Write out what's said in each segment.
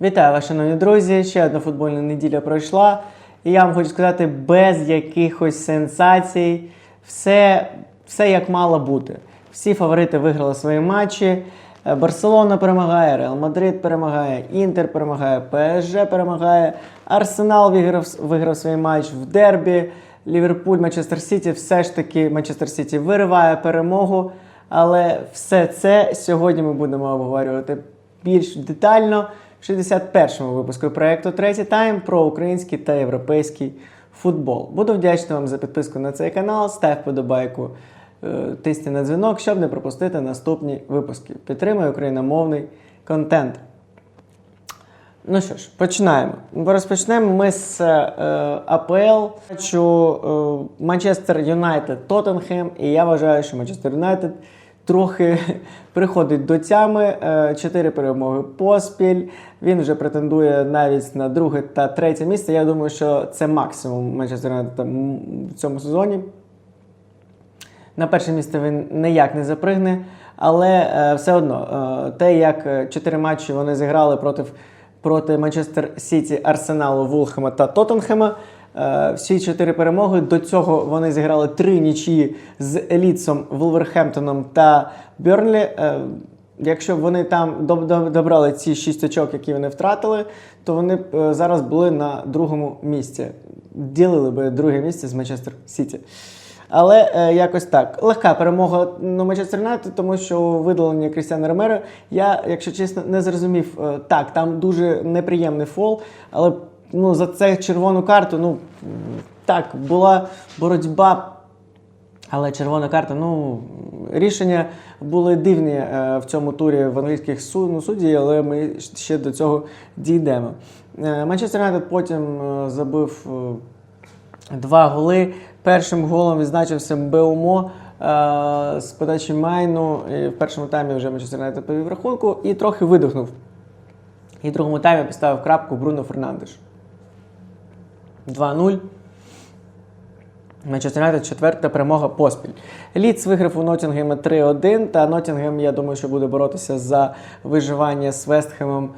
Вітаю вас, шановні друзі! Ще одна футбольна неділя пройшла. І я вам хочу сказати, без якихось сенсацій, все, все як мало бути. Всі фаворити виграли свої матчі. Е, Барселона перемагає, Реал Мадрид перемагає, Інтер перемагає, ПСЖ перемагає, Арсенал виграв, виграв свій матч в дербі. Ліверпуль, Манчестер Сіті, все ж таки Манчестер Сіті вириває перемогу. Але все це сьогодні ми будемо обговорювати більш детально в 61-му випуску проєкту Третій тайм про український та європейський футбол. Буду вдячний вам за підписку на цей канал. Став подобайку, е, тисни на дзвінок, щоб не пропустити наступні випуски. Підтримуй україномовний контент. Ну що ж, починаємо. Розпочнемо ми з е, АПЛ. Бачу е, Манчестер Юнайтед Тоттенхем, і я вважаю, що Манчестер Юнайтед трохи приходить до тями. Е, Чотири перемоги поспіль. Він вже претендує навіть на друге та третє місце. Я думаю, що це максимум Манчестер в цьому сезоні. На перше місце він ніяк не запригне, але е, все одно е, те, як чотири матчі вони зіграли проти Манчестер Сіті, Арсеналу, Вулхема та Тоттенхема. Е, всі чотири перемоги. До цього вони зіграли три нічії з Елітсом, Вулверхемптоном та Берлі. Е, Якщо б вони там доб- доб- добрали ці шість очок, які вони втратили, то вони б е, зараз були на другому місці. Ділили би друге місце з Манчестер Сіті. Але е, якось так. Легка перемога на Манчестер Юнайтед, тому що видалення Крістіана Ромеро, я, якщо чесно, не зрозумів. Так, там дуже неприємний фол, але ну, за це червону карту, ну так, була боротьба. Але червона карта, ну рішення були дивні е, в цьому турі в англійських суд, ну, судді, але ми ще до цього дійдемо. Е, Манчестер Юнайтед потім е, забив е, два голи. Першим голом відзначився Беумо е, з подачі Майну. І в першому таймі вже Манчестер Юнайтед повів рахунку і трохи видихнув. І в другому таймі поставив крапку Бруно Фернандеш. 2-0. Манчестер Юнайтед четверта перемога поспіль. Ліц виграв у Ноттінгема 3-1, та Ноттінгем, я думаю, що буде боротися за виживання з Вестхемом.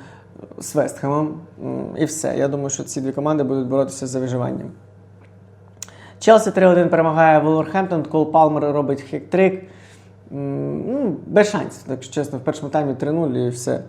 З Вестхемом. І все. Я думаю, що ці дві команди будуть боротися за виживанням. Челсі 3-1 перемагає Вулверхемптон, Кол Палмер робить хек-трик. Ну, без шансів, якщо чесно, в першому таймі 3-0 і все.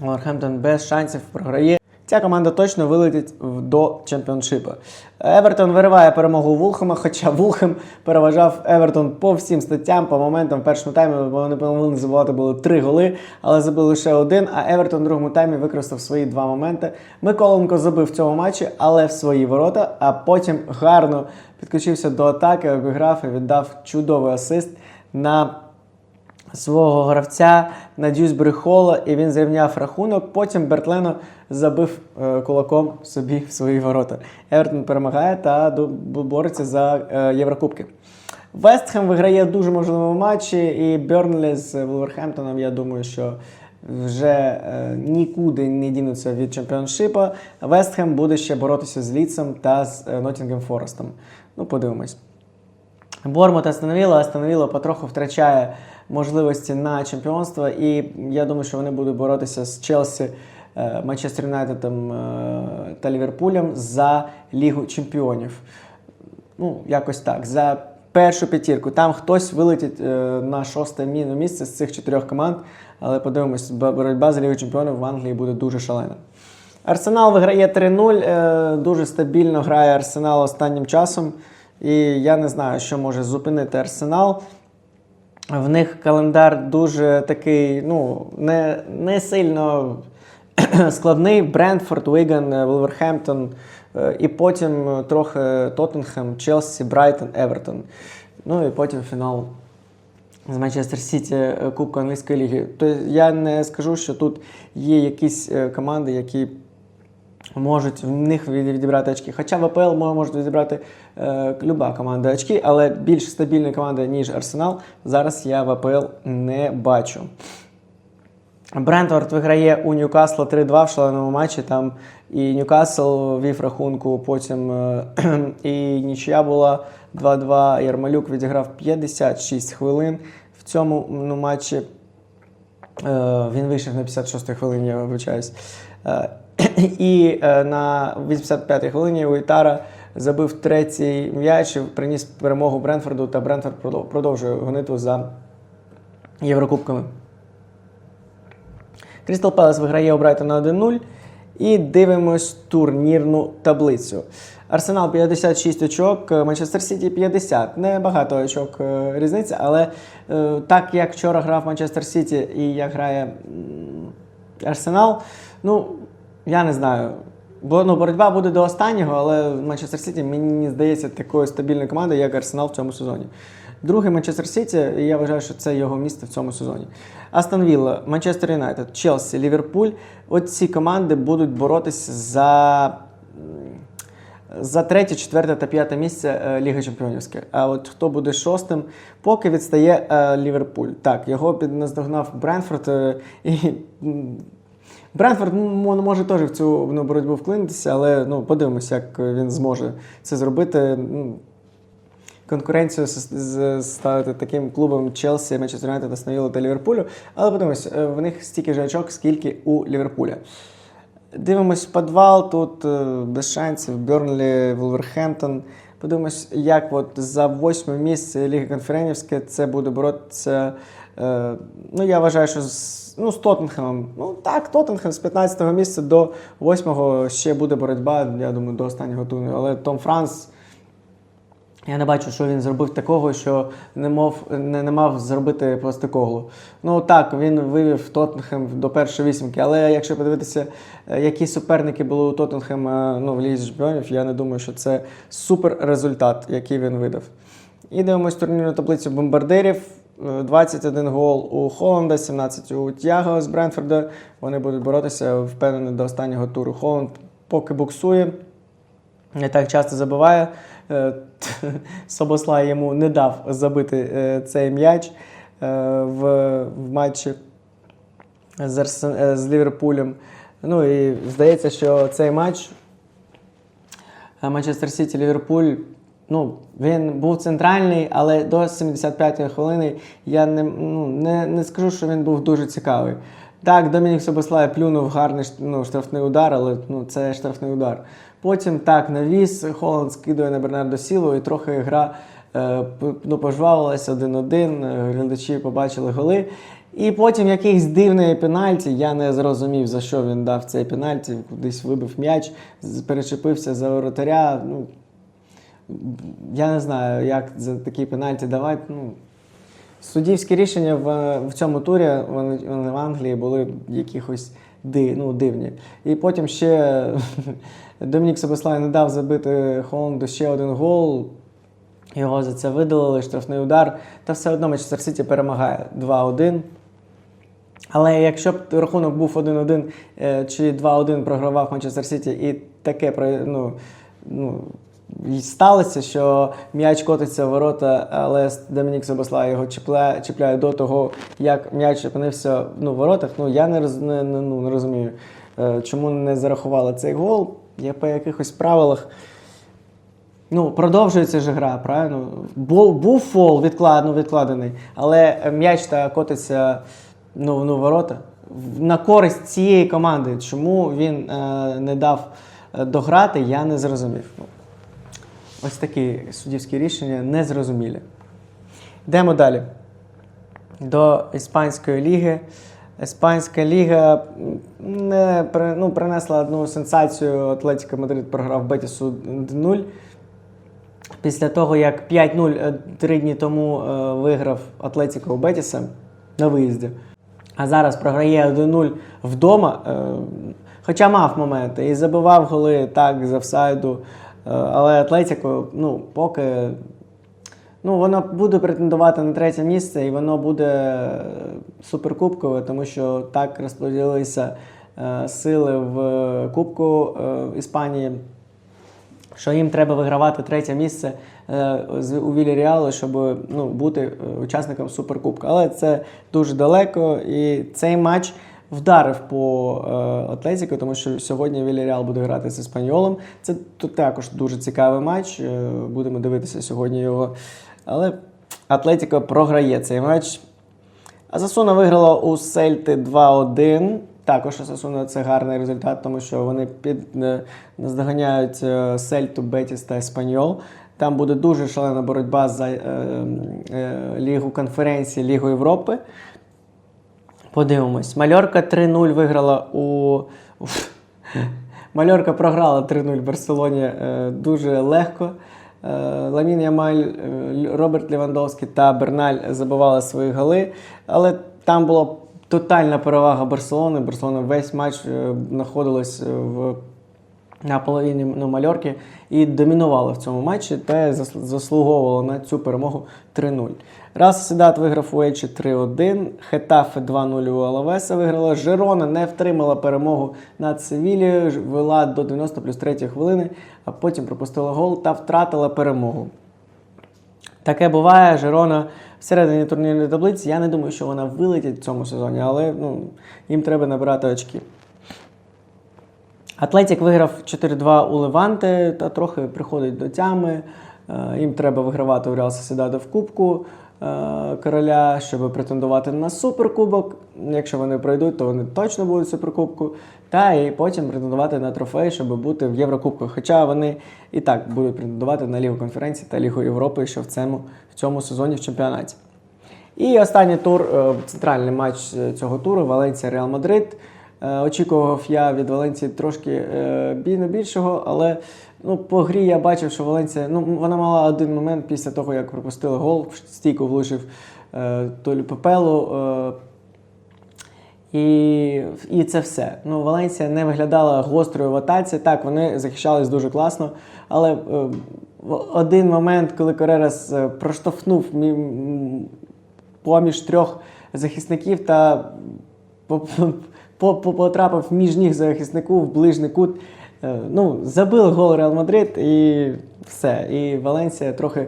Вулверхемптон без шансів програє. Ця команда точно вилетить до чемпіоншипа. Евертон вириває перемогу Вулхема, хоча Вулхем переважав Евертон по всім статтям, по моментам в першому таймі вони повинні забувати було три голи, але забили лише один. А Евертон в другому таймі використав свої два моменти. Миколенко забив в цьому матчі, але в свої ворота, а потім гарно підключився до атаки, обіграв і віддав чудовий асист на свого гравця на Дюсбері Холла, і він зрівняв рахунок. Потім Бертлено забив е, кулаком собі в свої ворота. Евертон перемагає та бореться за е, Єврокубки. Вестхем виграє дуже можливому матчі, і Бернлі з Вулверхемптоном, я думаю, що вже е, нікуди не дінуться від чемпіоншипа. Вестхем буде ще боротися з Ліцем та з е, Ноттінгем Форестом. Ну, подивимось. Бормут остановила, остановила потроху втрачає можливості на чемпіонство, і я думаю, що вони будуть боротися з Челсі, е, Манчестер Юнайтедом е, та Ліверпулем за Лігу Чемпіонів. Ну, якось так. За першу п'ятірку. Там хтось вилетить е, на шосте мі- місце з цих чотирьох команд, але подивимось, боротьба за Лігу Чемпіонів в Англії буде дуже шалена. Арсенал виграє 3-0. е, Дуже стабільно грає Арсенал останнім часом. І я не знаю, що може зупинити Арсенал. В них календар дуже такий, ну, не, не сильно складний. Брентфорд, Уіган, Вулверхемптон, е, і потім е, трохи Тоттенхем, Челсі, Брайтон, Евертон. Ну і потім фінал з Манчестер Сіті е, Кубку англійської ліги. Тобто я не скажу, що тут є якісь е, команди, які можуть в них відібрати очки. Хоча в АПЛ мо- можуть відібрати е, люба команда очки, але більш стабільної команди, ніж Арсенал, зараз я в АПЛ не бачу. Брентфорд виграє у Ньюкасла 3-2 в шаленому матчі. Там і Ньюкасл вів рахунку, потім е, і нічия була 2-2. Ярмалюк відіграв 56 хвилин в цьому ну, матчі. Е, Він вийшов на 56-й хвилині, я вибачаюсь. І е, на 85-й хвилині Уітара забив третій м'яч, приніс перемогу Бренфорду, та Бренфорд продовжує гонитву за Єврокубками. Крістал Пелес виграє у Брайтона 1-0. І дивимось турнірну таблицю. Арсенал 56 очок, Манчестер Сіті 50. Небагато очок е, різниця, але е, так як вчора грав Манчестер Сіті і як грає Арсенал, ну я не знаю. Бо ну, боротьба буде до останнього, але Манчестер Сіті мені здається такою стабільною командою, як Арсенал в цьому сезоні. Другий Манчестер Сіті, і я вважаю, що це його місце в цьому сезоні. Астон Вілла, Манчестер Юнайтед, Челсі, Ліверпуль. От ці команди будуть боротися за, за третє, четверте та п'яте місце е, Ліги Чемпіонівської. А от хто буде шостим, поки відстає е, Ліверпуль. Так, його підназдогнав Бренфорд. е, і Бренфорд може теж в цю ну, боротьбу вклинитися, але ну, подивимося, як він зможе це зробити. Ну, конкуренцію ставити таким клубом Челсі, Манчестер Юнайтед, Астон та Ліверпулю. Але подивимось, е, в них стільки ж очок, скільки у Ліверпуля. Дивимось підвал, тут е, без шансів, Бернлі, Вулверхемптон. Подивимось, як от за восьме місце Ліги Конференцівське це буде боротися. Е, ну, я вважаю, що з, ну, з Тоттенхемом. Ну так, Тоттенхем з 15-го місця до 8-го ще буде боротьба, я думаю, до останнього туру. Але Том Франс. Я не бачу, що він зробив такого, що не мав, не, не мав зробити пластикоглу. Ну так, він вивів Тоттенхем до першої вісімки, але якщо подивитися, е, які суперники були у Тоттенхема ну, в Лізі Чемпіонів, я не думаю, що це супер результат, який він видав. І дивимось турнірну таблицю бомбардирів. Е, 21 гол у Холланда, 17 у Тяго з Бренфорда. Вони будуть боротися впевнений до останнього туру. Холланд поки буксує не так часто забиває. Е, Собослай йому не дав забити е, цей м'яч е, в, матчі з, Ліверпулем. Ну і здається, що цей матч Манчестер Сіті Ліверпуль. Ну, він був центральний, але до 75-ї хвилини я не, ну, не, не скажу, що він був дуже цікавий. Так, Домінік Собослай плюнув гарний ну, штрафний удар, але ну, це штрафний удар. Потім так, навіс, Холланд скидує на Бернардо Сілу і трохи гра е, ну, пожвавилася 1-1, е, глядачі побачили голи. І потім якийсь дивний пенальті, я не зрозумів, за що він дав цей пенальті, кудись вибив м'яч, перечепився за воротаря. Ну, я не знаю, як за такі пенальті давати. Ну, суддівські рішення в, в цьому турі вони, вони в Англії були якихось ди, ну, дивні. І потім ще Домінік Собослай не дав забити Холланду ще один гол. Його за це видалили, штрафний удар. Та все одно Манчестер Сіті перемагає 2-1. Але якщо б рахунок був 1-1 е, чи 2-1 програвав Манчестер Сіті, і таке ну, ну, і сталося, що м'яч котиться в ворота, але Домінік Собослай його чіпляє, чіпляє до того, як м'яч опинився ну, в воротах. Ну я не, роз, не, ну, не розумію, е, чому не зарахували цей гол. Я по якихось правилах. Ну, продовжується ж гра, правильно? Був, був фол відклад, ну, відкладений, але м'яч та котиться ну, ну, ворота. На користь цієї команди. Чому він е, не дав е, дограти, я не зрозумів. Ось такі суддівські рішення незрозумілі. Йдемо далі. До Іспанської ліги. Іспанська ліга не ну, принесла одну сенсацію. Атлетіко Мадрид програв Бетісу 1-0. Після того, як 5-0 е, три дні тому е, виграв Атлетіко у Бетіса на виїзді, а зараз програє 1-0 вдома, е, хоча мав моменти і забивав голи так з офсайду. Е, але Атлетіко, ну, поки ну, воно буде претендувати на третє місце, і воно буде е, суперкубкове, тому що так розподілилися е, сили в Кубку Іспанії що їм треба вигравати третє місце з- у Вільяріалу, щоб ну, бути учасником Суперкубка. Але це дуже далеко, і цей матч вдарив по е, Атлетіко, тому що сьогодні Вільяріал буде грати з Іспаньолом. Це тут також дуже цікавий матч. е, Будемо дивитися сьогодні його. Але Атлетіко програє цей матч. Асасуна виграла у Сельти 2-1. Також Асасуна це гарний результат, тому що вони під, е, наздоганяють Сельту, Бетіс та Еспаньол. Там буде дуже шалена боротьба за е, е, Лігу конференції, Лігу Європи. Подивимось. Мальорка 3-0 виграла у. Мальорка програла 3-0 в Барселоні е, дуже легко. Е, Ламін Ямаль, е, Роберт Лівандовський та Берналь забивали свої голи, але там була тотальна перевага Барселони. Барселона весь матч е, знаходилась в на половині ну, Мальорки і домінувала в цьому матчі та заслуговувала на цю перемогу 3-0. Реал Сосідат виграв у Ельчі 3-1, Хетафе 2-0 у Алавеса виграла. Жерона не втримала перемогу над Севілією, вела до 90 плюс 3 хвилини, а потім пропустила гол та втратила перемогу. Таке буває, Жерона всередині турнірної таблиці. Я не думаю, що вона вилетить в цьому сезоні, але ну, їм треба набирати очки. Атлетік виграв 4-2 у Леванте та трохи приходить до тями. Е, Їм треба вигравати у Реал Сосідадо в Кубку короля, щоб претендувати на суперкубок. Якщо вони пройдуть, то вони точно будуть суперкубку. Та і потім претендувати на трофей, щоб бути в Єврокубках. Хоча вони і так будуть претендувати на Лігу конференції та Лігу Європи, що в цьому, в цьому сезоні в чемпіонаті. І останній тур, е, центральний матч е, цього туру Валенція Реал Мадрид. Е, Очікував я від Валенції трошки е, більшого, але ну, по грі я бачив, що Валенція ну, вона мала один момент після того, як пропустила гол, стійку влучив е, Толю Пепелу. Е, і, і це все. Ну, Валенсія не виглядала гострою в атаці. Так, вони захищались дуже класно. Але е, один момент, коли Корерас е, проштовхнув поміж трьох захисників та по- по- по- потрапив між ніг захиснику в ближній кут. Е, Ну, забив гол Реал Мадрид і все. І Валенсія трохи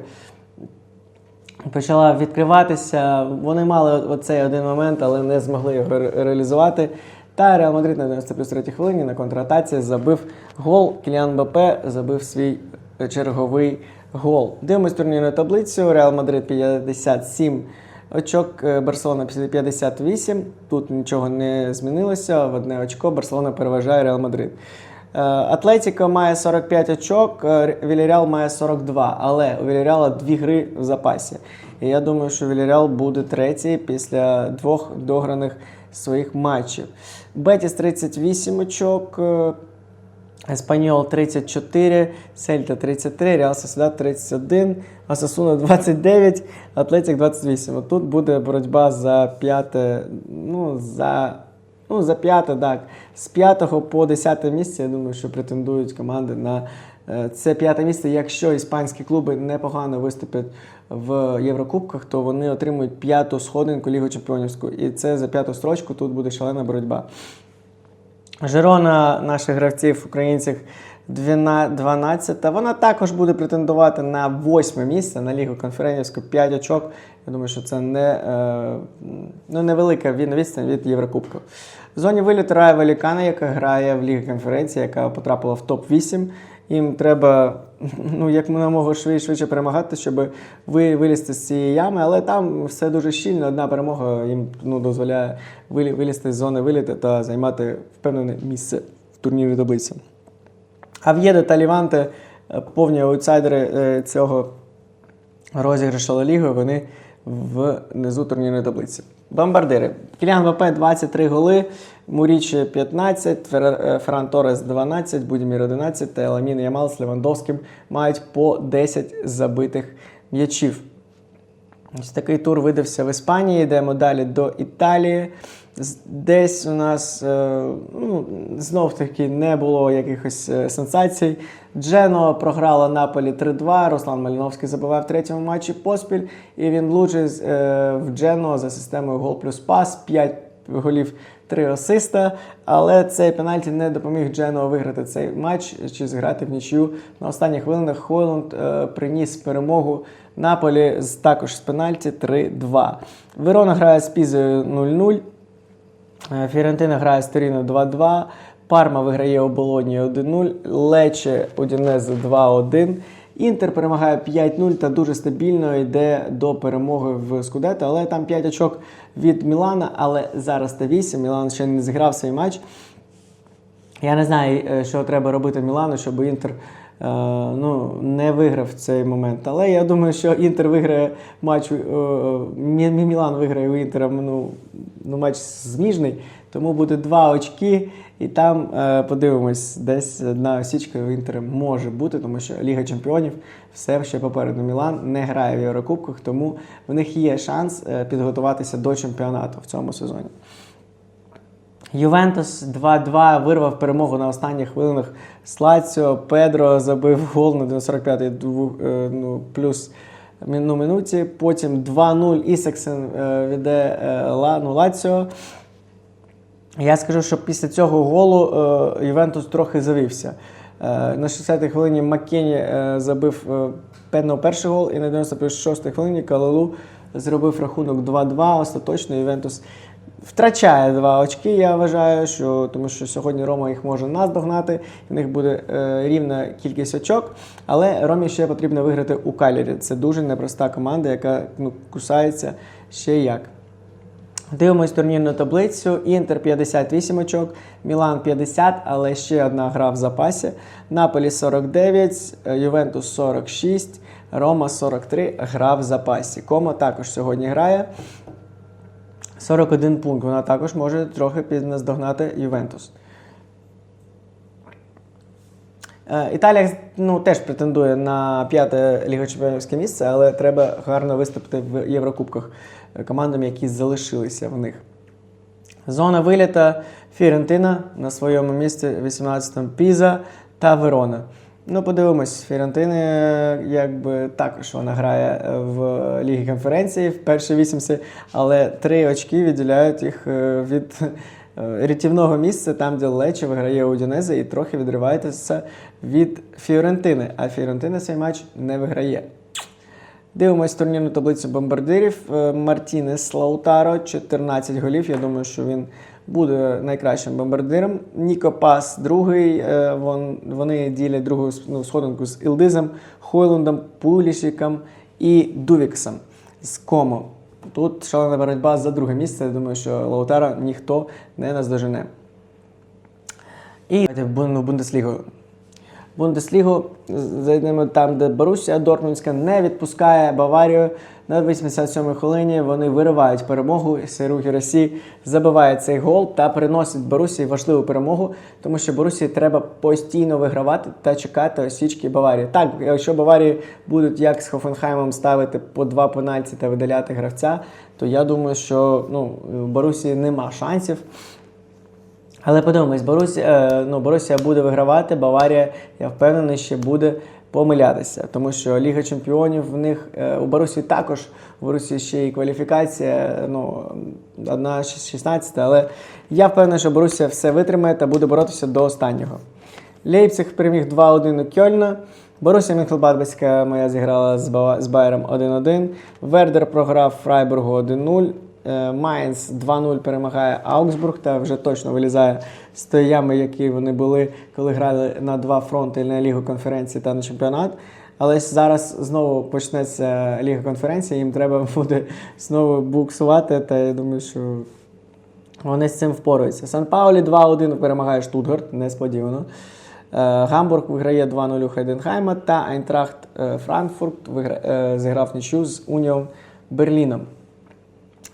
почала відкриватися. Вони мали оцей один момент, але не змогли його ре- реалізувати. Та Реал Мадрид на 90 плюс 3 хвилині на контратаці забив гол. Кіліан Мбаппе забив свій черговий гол. Дивимось турнірну таблицю. Реал Мадрид 57 очок, е, Барселона 58. Тут нічого не змінилося. В одне очко Барселона переважає Реал Мадрид. Е, Атлетіко має 45 очок, е, Вільяріал має 42, але у Вільяріала дві гри в запасі. І я думаю, що Вільяріал буде третій після двох дограних своїх матчів. Бетіс 38 очок, е, Еспаньол 34, Сельта 33, Реал Сосідат 31, Асасуна 29, Атлетик 28. От Тут буде боротьба за п'яте, ну, за, ну, за п'яте, так. З п'ятого по десяте місце, я думаю, що претендують команди на е, це п'яте місце. Якщо іспанські клуби непогано виступлять в Єврокубках, то вони отримують п'яту сходинку Лігу Чемпіонівську. І це за п'яту строчку тут буде шалена боротьба. Жирона наших гравців українців 12. Вона також буде претендувати на восьме місце на Лігу конференційську 5 очок. Я думаю, що це не, е, ну, невелика від- відстань від Єврокубку. В зоні виліту Рая Валікана, яка грає в Лігі конференції, яка потрапила в топ-8. Їм треба ну, як намога швидше, швидше перемагати, щоб ви вилізти з цієї ями, але там все дуже щільно. Одна перемога їм ну, дозволяє вилізти з зони виліту та займати впевнене місце в турнірі таблиці. Ав'єде та Ліванте е, повні аутсайдери е, цього розіграшу Ліги, вони внизу турнірної таблиці. Бомбардири. Кіліан ВП 23 голи, Мурічі 15, Фер- е, Ферран Торес 12, Будімір 11 та Ламін Ямал з Левандовським мають по 10 забитих м'ячів. Ось такий тур видався в Іспанії. Йдемо далі до Італії. Десь у нас е, ну, знов таки не було якихось е, сенсацій. Джено програла Наполі 3-2. Руслан Маліновський забивав в третьому матчі поспіль. І він влучив е, в Джено за системою гол плюс пас. 5 голів, 3 асиста. Але цей пенальті не допоміг Джено виграти цей матч чи зіграти в нічю. На останніх хвилинах Хойланд приніс перемогу Наполі з також з пенальті 3-2. Верона грає з Пізою 0-0. Фіорентина грає з Торіно 2-2. Парма виграє у Болоні 1-0. Лече Удінезе 2-1. Інтер перемагає 5-0 та дуже стабільно йде до перемоги в Скудетто, але там 5 очок від Мілана, але зараз та 8. Мілан ще не зіграв свій матч. Я не знаю, е, що треба робити Мілану, щоб Інтер ну, не виграв цей момент. Але я думаю, що Інтер виграє матч, е, Мі- Мі- Мілан виграє у Інтера ну, ну, матч зміжний, тому буде два очки. І там е, подивимось, десь одна осічка у Інтера може бути, тому що Ліга Чемпіонів все ще попереду. Мілан не грає в Єврокубках, тому в них є шанс е, підготуватися до чемпіонату в цьому сезоні. Ювентус 2-2 вирвав перемогу на останніх хвилинах з Лаціо. Педро забив гол на 45-й е, ну, плюс мі- минуті. Потім 2-0 Ісаксен е, веде е, ну, Лаціо. Я скажу, що після цього голу Ювентус трохи завівся. На 60-й хвилині Маккені забив певно перший гол, і на 96-й хвилині Калалу зробив рахунок 2-2. Остаточно Ювентус втрачає два очки. Я вважаю, що тому що сьогодні Рома їх може наздогнати, в них буде е, рівна кількість очок. Але Ромі ще потрібно виграти у Калірі. Це дуже непроста команда, яка ну, кусається ще як. Дивимось турнірну таблицю. Інтер 58 очок, Мілан 50, але ще одна гра в запасі. Наполі 49, е, Ювентус 46, Рома 43, гра в запасі. Комо також сьогодні грає. 41 пункт. Вона також може трохи підназдогнати Ювентус. Е, Італія ну, теж претендує на п'яте лігочемпіонівське місце, але треба гарно виступити в Єврокубках командам, які залишилися в них. Зона виліта Фірентина на своєму місці 18-му Піза та Верона. Ну, подивимось, Фірентини, е, якби також вона грає е, в Лігі конференції в першій вісімці, але три очки відділяють їх е, від е, рятівного місця, там, де Лечі виграє Удінезе і трохи відривається від Фіорентини. А Фіорентина цей матч не виграє. Дивимось турнірну таблицю бомбардирів. Е, Мартінес Лаутаро 14 голів. Я думаю, що він буде найкращим бомбардиром. Ніко Пас другий. Е, вон- Вони ділять другу ну, сходинку з Ілдизом, Хойлундом, Пулішиком і Дувіксом з Комо. Тут шалена боротьба за друге місце. Я думаю, що Лаутаро ніхто не наздожене. І в Бун- Бундеслігу. Бундеслігу зайдемо там, де Борусія Дортмундська не відпускає Баварію на 87-й хвилині. Вони виривають перемогу. Сейру Гірасі забиває цей гол та приносить Борусії важливу перемогу, тому що Борусії треба постійно вигравати та чекати осічки Баварії. Так, якщо Баварії будуть як з Хофенхаймом ставити по два пенальті та видаляти гравця, то я думаю, що ну, Борусії нема шансів. Але подивимось, Борусія, е, ну, Борусія буде вигравати, Баварія, я впевнений, ще буде помилятися. Тому що Ліга Чемпіонів в них е, у Борусії також у Борусії ще і кваліфікація, ну, одна 16, але я впевнений, що Борусія все витримає та буде боротися до останнього. Лейпциг переміг 2-1 у Кьольна. Борусія Мюнхенбадбецька моя зіграла з Байером 1-1. Вердер програв Фрайбургу 1-0. Е, Майнц 2-0 перемагає Аугсбург та вже точно вилізає з тої ями, які вони були, коли грали на два фронти на Лігу конференції та на чемпіонат. Але зараз знову почнеться Ліга конференції, їм треба буде знову буксувати. Та я думаю, що вони з цим впораються. Сан Паулі 2-1 перемагає Штутгарт, несподівано. Е, Гамбург виграє 2-0 у Хайденхайма та Айнтрахт е, Франкфурт зіграв нічю з Уніон Берліном.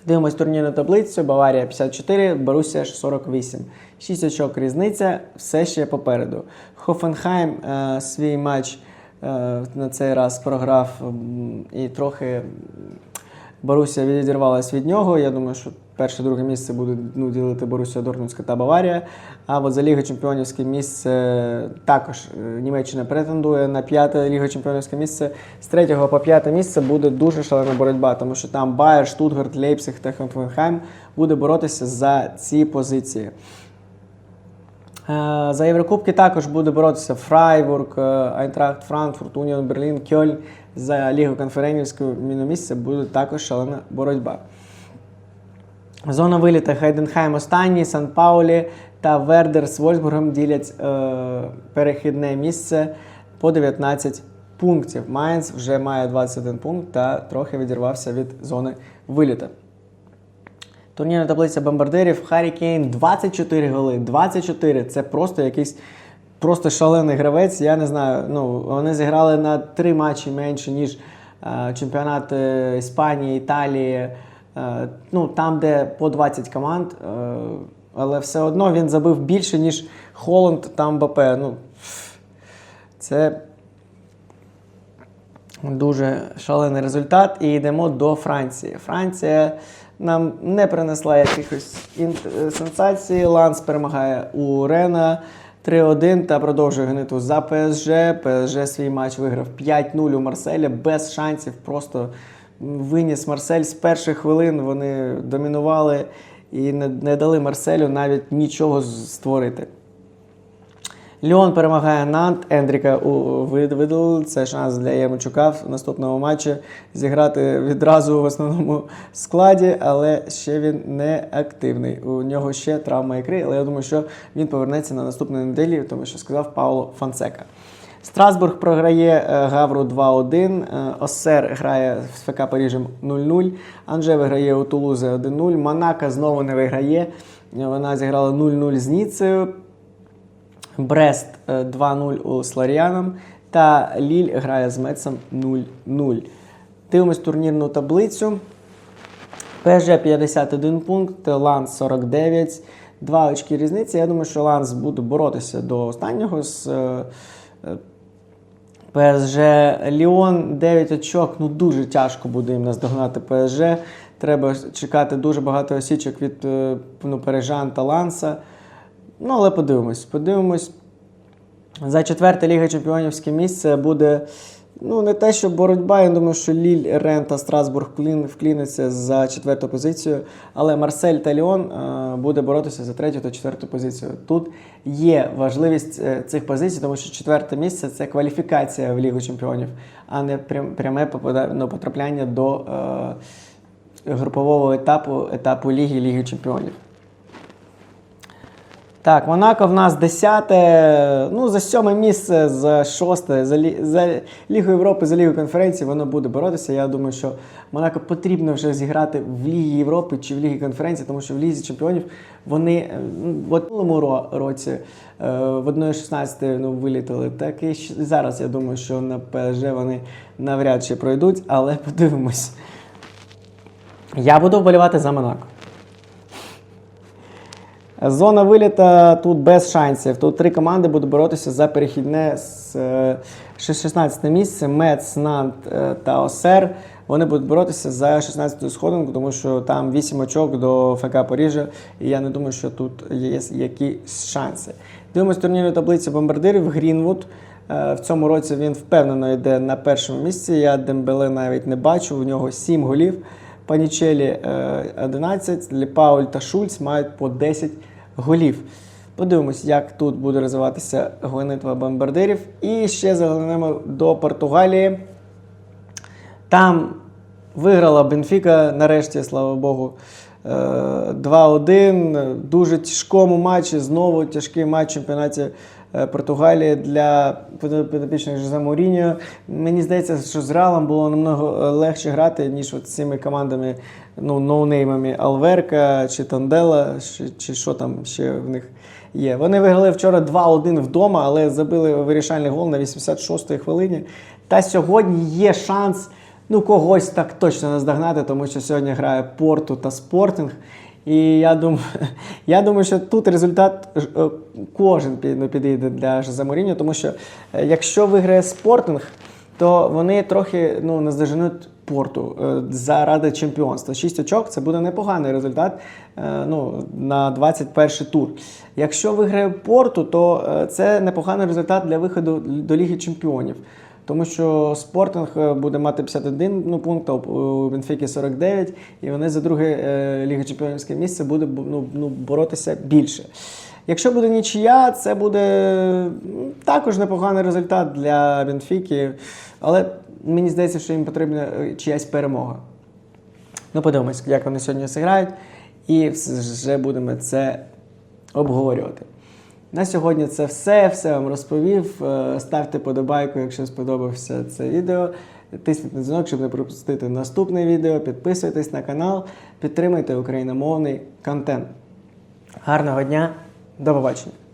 Дивимось турнірну таблицю. Баварія 54, Борусія 48. 6 очок різниця, все ще попереду. Хофенхайм е, свій матч е, на цей раз програв і трохи Борусія відірвалась від нього. Я думаю, що перше друге місце буде ну, ділити Борусія Дортмундська та Баварія. А от за Лігу Чемпіонівське місце також е, Німеччина претендує на п'яте Лігу Чемпіонівське місце. З третього по п'яте місце буде дуже шалена боротьба, тому що там Байер, Штутгарт, Лейпциг та Хофенхайм буде боротися за ці позиції. Е, За Єврокубки також буде боротися Фрайбург, е, Айнтрахт Франкфурт, Уніон Берлін, Кьольн. За Лігу конференційське місце буде також шалена боротьба. Зона виліта Хайденхайм останній, Сан Паулі та Вердер з Вольсбургом ділять е, перехідне місце по 19 пунктів. Майнц вже має 21 пункт та трохи відірвався від зони виліта. Турнірна таблиця бомбардирів Харі Кейн 24 голи. 24 це просто якийсь просто шалений гравець. Я не знаю. Ну, вони зіграли на три матчі менше, ніж е, чемпіонат е, Іспанії, Італії. Е, ну, там, де по 20 команд. Е, але все одно він забив більше, ніж Холланд та Мбапе. Ну, це Дуже шалений результат. І йдемо до Франції. Франція нам не принесла якихось е, сенсацій. Ланс перемагає у Рена 3-1 та продовжує гонитву за ПСЖ. ПСЖ свій матч виграв 5-0 у Марселя без шансів. Просто виніс Марсель з перших хвилин. Вони домінували і не, не дали Марселю навіть нічого створити. Ліон перемагає Нант. Ендріка у- вид- Це шанс для Ємчука в наступному матчі зіграти відразу в основному складі, але ще він не активний. У нього ще травма ікри, але я думаю, що він повернеться на наступній неділі, тому що сказав Пауло Фансека. Страсбург програє е, Гавру 2-1. е, Осер грає з ФК Парижем 0-0. Анже виграє у Тулузи 1-0. Монако знову не виграє. Е, Вона зіграла 0-0 з Ніцею. Брест е, 2-0 у Сларіаном та Ліль грає з Мецем 0-0. Дивимось турнірну таблицю. ПСЖ 51 пункт, Ланс 49, 2 очки різниці. Я думаю, що Ланс буде боротися до останнього з е, е, ПСЖ Ліон 9 очок. Ну дуже тяжко буде їм наздогнати ПСЖ. Треба чекати дуже багато осічок від е, ну, Парижан та Ланса. Ну, але подивимось. Подивимось. За четверте Ліга Чемпіонівське місце буде. Ну, не те, що боротьба. Я думаю, що Ліль, Рен та Страсбург вклін- вкліниться за четверту позицію. Але Марсель та Ліон е, буде боротися за третю та четверту позицію. Тут є важливість е, цих позицій, тому що четверте місце це кваліфікація в Лігу Чемпіонів, а не прям- пряме ну, потрапляння до е, групового етапу, етапу Ліги Ліги Чемпіонів. Так, Монако в нас 10, ну за сьоме місце, за шосте, за, лі, за Лігу Європи, за Лігу конференції воно буде боротися. Я думаю, що Монако потрібно вже зіграти в Лігі Європи чи в Лігі конференції, тому що в Лізі чемпіонів вони е, ну, в ро- році е, в 1-16 ну, вилітали. Так і зараз я думаю, що на ПСЖ вони навряд чи пройдуть, але подивимось. Я буду вболівати за Монако. Зона виліта тут без шансів. Тут три команди будуть боротися за перехідне з е, 16 місце. Мец, Нант е, та Осер. Вони будуть боротися за 16 сходинку, тому що там 8 очок до ФК Парижа. І я не думаю, що тут є якісь шанси. Дивимось турнірну таблицю бомбардирів. Грінвуд. Е, В цьому році він впевнено йде на першому місці. Я Дембеле навіть не бачу. У нього 7 голів. Панічелі е, 11, Ліпауль та Шульц мають по 10 голів. Подивимось, як тут буде розвиватися гонитва бомбардирів. І ще заглянемо до Португалії. Там виграла Бенфіка, нарешті, слава Богу. е, 2-1. Дуже тяжкому матчі. Знову тяжкий матч чемпіонаті е, Португалії для підопічних Жозе Мourinho. Мені здається, що з Реалом було намного е, легше грати, ніж от з цими командами, ну, ноунеймами Алверка чи Тандела, чи, чи що там ще в них є. Вони виграли вчора 2-1 вдома, але забили вирішальний гол на 86-й хвилині. Та сьогодні є шанс ну, когось так точно наздогнати, тому що сьогодні грає Порту та Спортинг. І я думаю, я думаю, що тут результат е, кожен ну, підійде для Жозе Мourinho, тому що е, якщо виграє Спортинг, то вони трохи ну, наздоженуть порту е, заради чемпіонства. Шість очок це буде непоганий результат ну, на 21 тур. Якщо виграє порту, то це непоганий результат для виходу до Ліги Чемпіонів. Тому що Спортинг е, буде мати 51 ну, пункт, а у Бенфіки 49, і вони за друге е, Ліга Чемпіонівське місце буде ну, ну, боротися більше. Якщо буде нічия, це буде також непоганий результат для Бенфіки, але мені здається, що їм потрібна е, чиясь перемога. Ну, подивимось, як вони сьогодні зіграють, і вже будемо це обговорювати. На сьогодні це все. Все вам розповів. Е, Ставте подобайку, якщо сподобався це відео. Тисніть на дзвінок, щоб не пропустити наступне відео. Підписуйтесь на канал, підтримуйте україномовний контент. Гарного дня, до побачення!